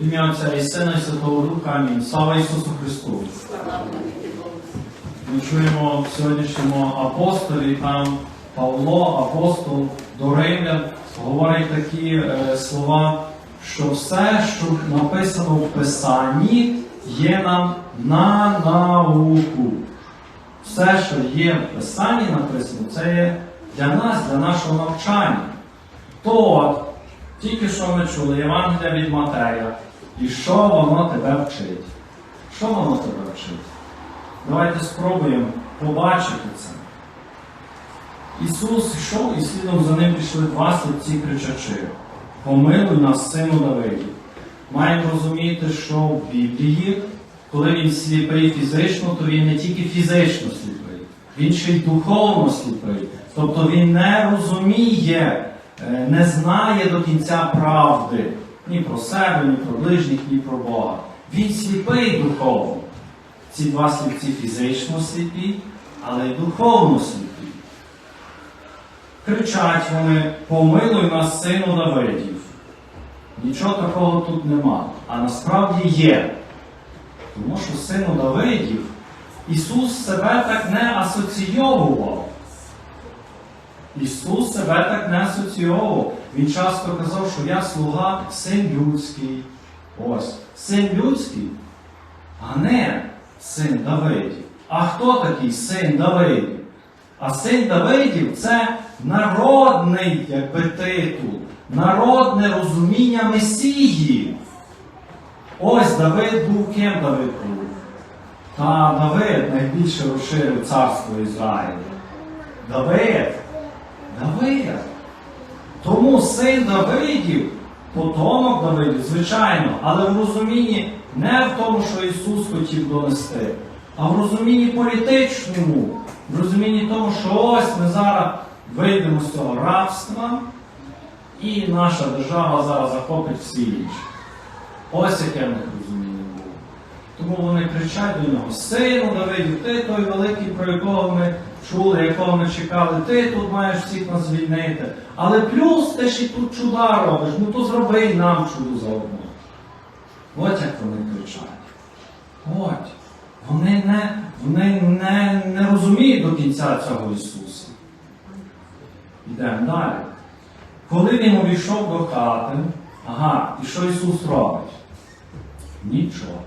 Ім'я Отця і Сина і Святого Духа. Амінь. Слава Ісусу Христу! Ми чуємо в сьогоднішньому апостолі, там Павло, апостол до Римлян, говорить такі е, слова, що все, що написано в Писанні, є нам на науку. Все, що є в Писанні написано, це є для нас, для нашого навчання. То тільки що ми чули Євангелія від Матея, і що воно тебе вчить? Що воно тебе вчить? Давайте спробуємо побачити це. Ісус йшов і слідом за ним пішли два слідці кричачи. Помилуй нас, сину Давиді. Маємо розуміти, що в Біблії, коли він сліпий фізично, то він не тільки фізично сліпий, він ще й духовно сліпий. Тобто він не розуміє, е, не знає до кінця правди ні про себе, ні про ближніх, ні про Бога. Він сліпий духовно. Ці два сліпці фізично сліпі, але й духовно сліпі. Кричать вони, помилуй нас, сину Давидів. Нічого такого тут нема. А насправді є. Тому що сину Давидів Ісус себе так не асоційовував. Ісус себе так не асоційовував. Він часто казав, що я слуга син людський. Ось, син людський, а не син Давидів. А хто такий син Давидів? А син Давидів це народний якби, титул, народне розуміння Месії. Ось Давид був ким Давид був? Та Давид найбільше розширив царство Ізраїля. Давид. Давид. Тому син Давидів, потомок Давидів, звичайно, але в розумінні не в тому, що Ісус хотів донести, а в розумінні політичному, в розумінні тому, що ось ми зараз вийдемо з цього рабства, і наша держава зараз захопить всі інші. Ось яке в них розуміння було. Тому вони кричать до нього, сину Давидів, ти той великий, про якого ми чули, якого ми чекали, ти тут маєш всіх нас звільнити. Але плюс ти і тут чуда робиш, ну то зроби і нам чудо заодно. От як вони кричать. От. Вони не, вони не, не розуміють до кінця цього Ісуса. Йдемо далі. Коли він увійшов до хати, ага, і що Ісус робить? Нічого.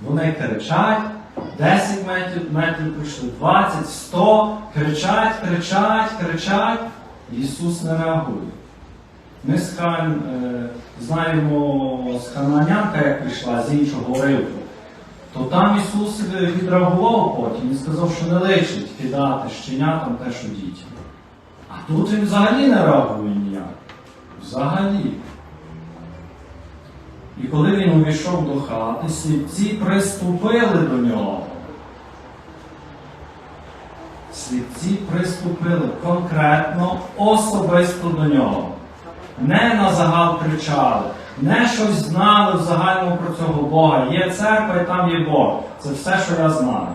Вони кричать, 10 метрів, метрів прийшли, 20, 100, кричать, кричать, кричать. Ісус не реагує. Ми з Хан, е, знаємо з Хананянка, як прийшла з іншого ривку, то там Ісус відреагував потім і сказав, що не личить кидати щенятам те, що дітям. А тут він взагалі не реагує ніяк. Взагалі. І коли він увійшов до хати, сліпці приступили до нього. Сліпці приступили конкретно, особисто до нього. Не на загал кричали, не щось знали в загальному про цього Бога. Є церква і там є Бог. Це все, що я знаю.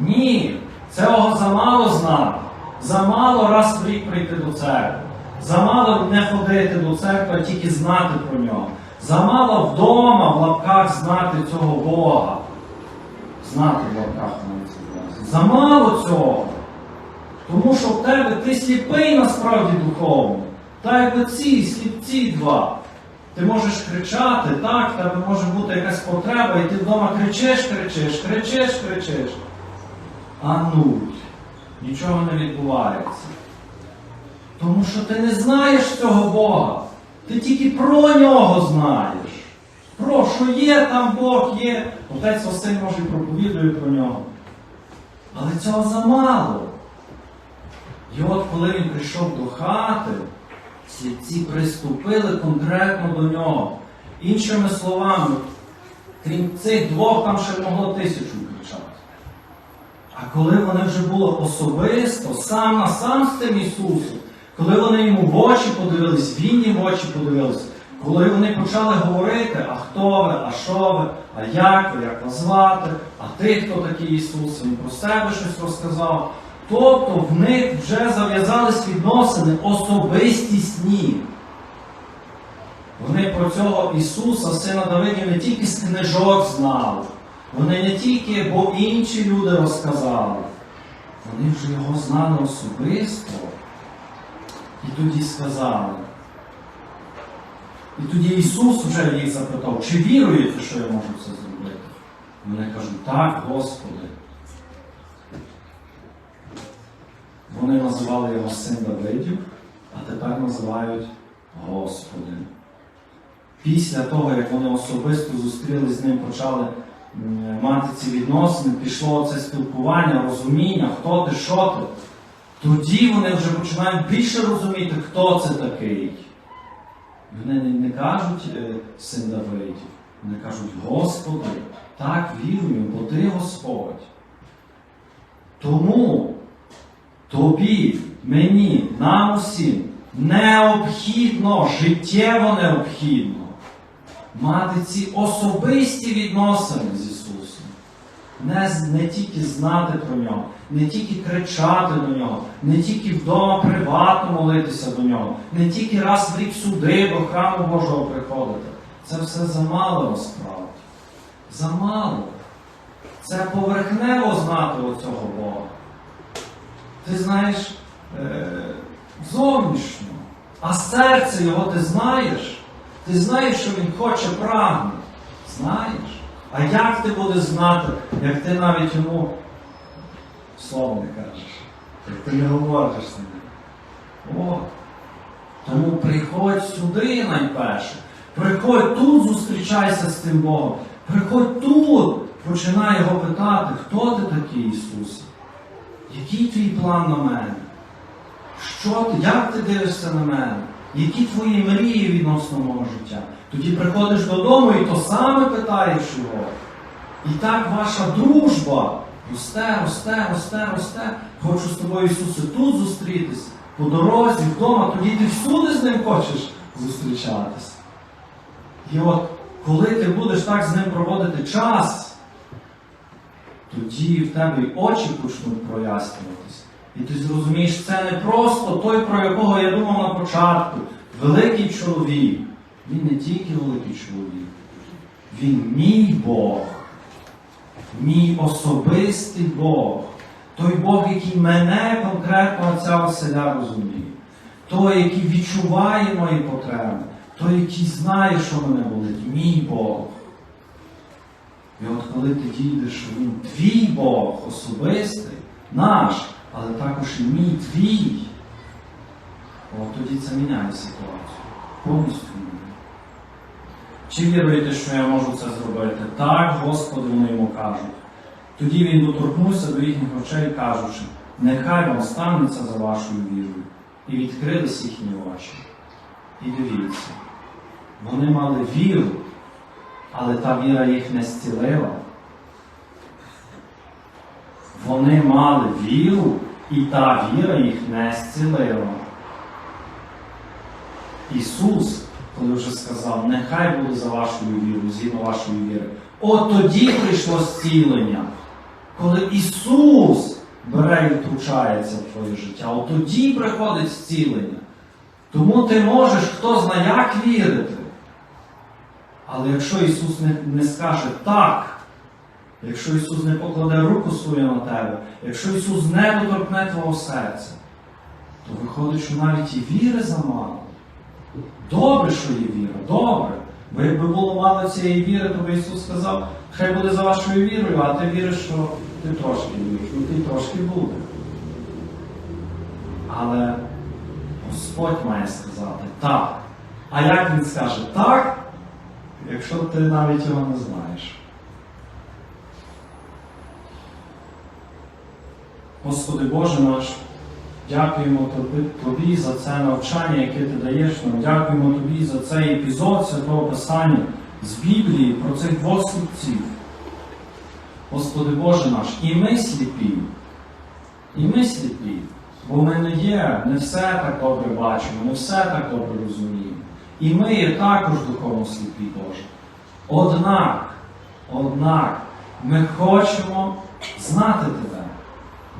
Ні, цього замало знати. Замало раз в рік прийти до церкви. Замало не ходити до церкви, а тільки знати про нього. Замало вдома в лапках знати цього Бога. Знати в лапках мається. Замало цього. Тому що в тебе ти сліпий насправді духовно. Так як ці сліпці два. Ти можеш кричати, так, в тебе може бути якась потреба, і ти вдома кричиш, кричиш, кричиш, кричиш. А нуль. Нічого не відбувається. Тому що ти не знаєш цього Бога. Ти тільки про нього знаєш. Про що є там Бог є. Отець Василь може і проповідує про нього. Але цього замало. І от коли він прийшов до хати, слідці приступили конкретно до нього. Іншими словами, крім цих двох, там ще могло тисячу кричати. А коли вони вже були особисто, сам на сам з тим Ісусом, коли вони йому в очі подивились, він їм в очі подивились, коли вони почали говорити, а хто ви, а що ви, а як ви, як вас звати, а ти хто такий Ісус, він про себе щось розказав. Тобто в них вже зав'язались відносини особистісні. Вони про цього Ісуса, сина Давидів, не тільки з книжок знали, вони не тільки, бо інші люди розказали. Вони вже його знали особисто. І тоді сказали. І тоді Ісус вже їх запитав, чи віруєте, що я можу це зробити? Вони кажуть, так, Господи. Вони називали його син Давидів, а тепер називають Господи. Після того, як вони особисто зустрілися з ним, почали мати ці відносини, пішло це спілкування, розуміння, хто ти, що ти. Тоді вони вже починають більше розуміти, хто це такий. Вони не, кажуть е, син Давидів, вони кажуть, Господи, так віруємо, бо ти Господь. Тому тобі, мені, нам усім необхідно, життєво необхідно мати ці особисті відносини з Ісусом. Не, не тільки знати про нього, не тільки кричати до нього, не тільки вдома приватно молитися до нього, не тільки раз в рік сюди до храму Божого приходити. Це все замало насправді. Замало. Це поверхнево знати оцього Бога. Ти знаєш е, зовнішньо, а серце його ти знаєш. Ти знаєш, що він хоче прагне. Знаєш. А як ти будеш знати, як ти навіть йому слово не кажеш, як ти не говориш з ним? О. Тому приходь сюди найперше. Приходь тут, зустрічайся з тим Богом. Приходь тут, починай його питати, хто ти такий Ісус? Який твій план на мене? Що ти, як ти дивишся на мене? Які твої мрії відносно мого життя? Тоді приходиш додому і то саме питаєш його. І так ваша дружба росте, росте, росте, росте. Хочу з тобою, Ісусе, тут зустрітись, по дорозі, вдома, тоді ти всюди з ним хочеш зустрічатись. І от коли ти будеш так з ним проводити час, тоді в тебе й очі почнуть прояснюватись. І ти зрозумієш, це не просто той, про якого я думав на початку, великий чоловік. Він не тільки великий чоловік, він мій Бог, мій особистий Бог, той Бог, який мене конкретно отця Василя розуміє, той, який відчуває мої потреби, той, який знає, що мене болить, мій Бог. І от коли ти дійдеш, що він твій Бог особистий, наш, але також і мій твій, от тоді це міняє ситуацію. Повністю міняє. Чи віруєте, що я можу це зробити? Так, Господи, вони йому кажуть. Тоді він доторкнувся до їхніх очей, кажучи, нехай вам станеться за вашою вірою. І відкрились їхні очі. І дивіться, вони мали віру, але та віра їх не зцілила. Вони мали віру, і та віра їх не зцілила. Ісус, коли вже сказав, нехай буде за вашою вірою, згідно вашої віри, от тоді прийшло зцілення. Коли Ісус бере і втручається в твоє життя, от тоді приходить зцілення. Тому ти можеш, хто знає, як вірити. Але якщо Ісус не, не скаже так, якщо Ісус не покладе руку свою на тебе, якщо Ісус не доторкне твого серця, то виходить, що навіть і віри замало. Добре, що є віра, добре. Бо якби було мало цієї віри, то би Ісус сказав, хай буде за вашою вірою, а ти віриш, що ти трошки віриш, ну ти трошки буде. Але Господь має сказати так. А як Він скаже так, якщо ти навіть його не знаєш? Господи Боже наш, дякуємо Тобі, за це навчання, яке Ти даєш нам. Дякуємо Тобі за цей епізод Святого Писання з Біблії про цих двох. Господи Боже наш, і ми сліпі, і ми сліпі, бо ми не є, не все так добре бачимо, не все так добре розуміємо. І ми є також духовно сліпі, Боже. Однак, однак, ми хочемо знати Тебе.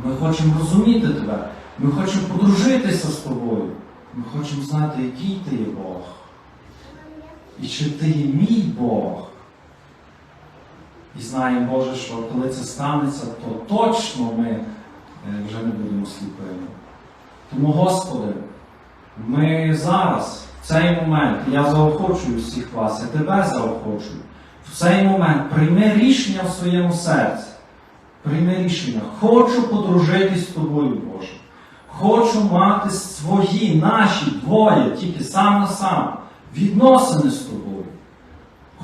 Ми хочемо розуміти Тебе. Ми хочемо подружитися з тобою. Ми хочемо знати, який ти є Бог. І чи ти є мій Бог? І знаємо, Боже, що коли це станеться, то точно ми е, вже не будемо сліпими. Тому, Господи, ми зараз, в цей момент, я заохочую всіх вас, я тебе заохочую, в цей момент прийми рішення в своєму серці. Прийми рішення. Хочу подружитись з тобою, Боже. Хочу мати свої, наші двоє, тільки сам на сам, відносини з тобою.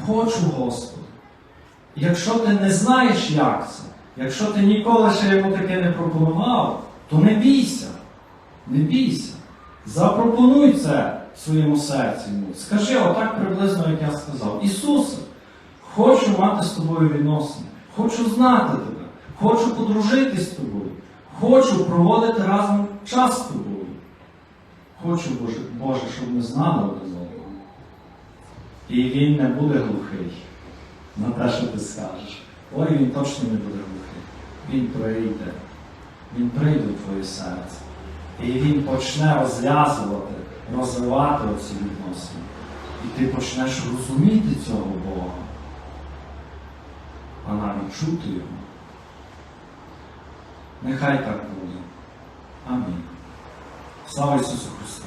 Хочу, Господи. Якщо ти не знаєш, як це, якщо ти ніколи ще йому таке не пропонував, то не бійся. Не бійся. Запропонуй це своєму серці. Скажи отак приблизно, як я сказав. Ісусе, хочу мати з тобою відносини, хочу знати тебе, хочу подружитись з тобою, хочу проводити разом час з тобою. Хочу, Боже, Боже, щоб ми знали один одного. І він не буде глухий на те, що ти скажеш. Ой, він точно не буде глухий. Він прийде. Він прийде в твоє серце. І він почне розв'язувати, розвивати оці відносини. І ти почнеш розуміти цього Бога, а навіть чути його. Нехай так буде. Амінь. Слава Ісусу Христу!